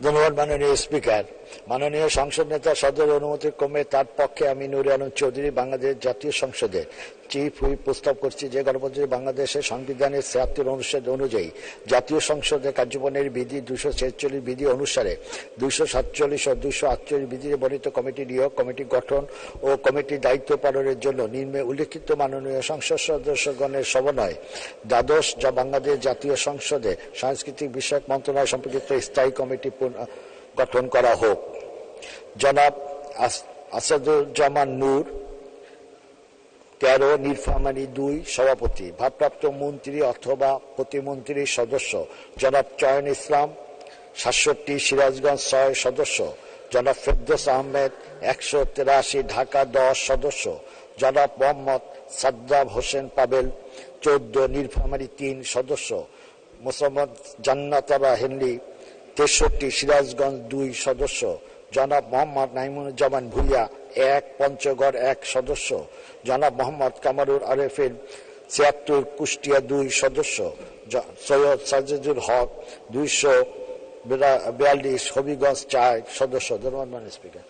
ধন্যবাদ মাননীয় স্পিকার মাননীয় সংসদ নেতা সদর অনুমতি ক্রমে তার পক্ষে আমি নুরে আলম চৌধুরী, বাংলাদেশ জাতীয় সংসদে চিফ হুইপ প্রস্তাব করছি যে গণতন্ত্রী বাংলাদেশের সংবিধানের ছিয়াত্তর অনুচ্ছেদ অনুযায়ী জাতীয় সংসদে কার্যপনের বিধি দুশো ছেচল্লিশ বিধি অনুসারে দুশো সাতচল্লিশ ও দুশো আটচল্লিশ বিধিতে বর্ণিত কমিটি নিয়োগ, কমিটি গঠন ও কমিটির দায়িত্ব পালনের জন্য নিম্নে উল্লেখিত মাননীয় সংসদ সদস্যগণের সমন্বয় দ্বাদশ যা বাংলাদেশ জাতীয় সংসদে সাংস্কৃতিক বিষয়ক মন্ত্রণালয় সম্পর্কিত স্থায়ী কমিটি গঠন করা হোক। জনাব আস- আসাদুজ্জামান নূর, তেরো, নীলফামারী দুই, সভাপতি, ভারপ্রাপ্ত মন্ত্রী অথবা প্রতিমন্ত্রীর সদস্য, জনাব চয়ন ইসলাম, সাতষট্টি, সিরাজগঞ্জ ছয় সদস্য, জনাব ফেরদোস আহমেদ, একশো তেরাশি, ঢাকা দশ সদস্য, জনাব মোহাম্মদ সাদ্দাব হোসেন পাবেল, চোদ্দ, নীলফামারী তিন সদস্য, মোসাম্মদ জান্নাতারা হেনলি তেষট্টি, সিরাজগঞ্জ দুই সদস্য জনাব মোহাম্মদ নাইমুজ্জামান ভুইয়া, এক পঞ্চগড়, এক সদস্য। জনাব মোহাম্মদ কামারুর আরেফিন, ছিয়াত্তর, কুষ্টিয়া, দুই সদস্য। সৈয়দ সাজেদুল হক, দুইশো বিয়াল্লিশ, হবিগঞ্জ চার সদস্য। ধন্যবাদ স্পিকার।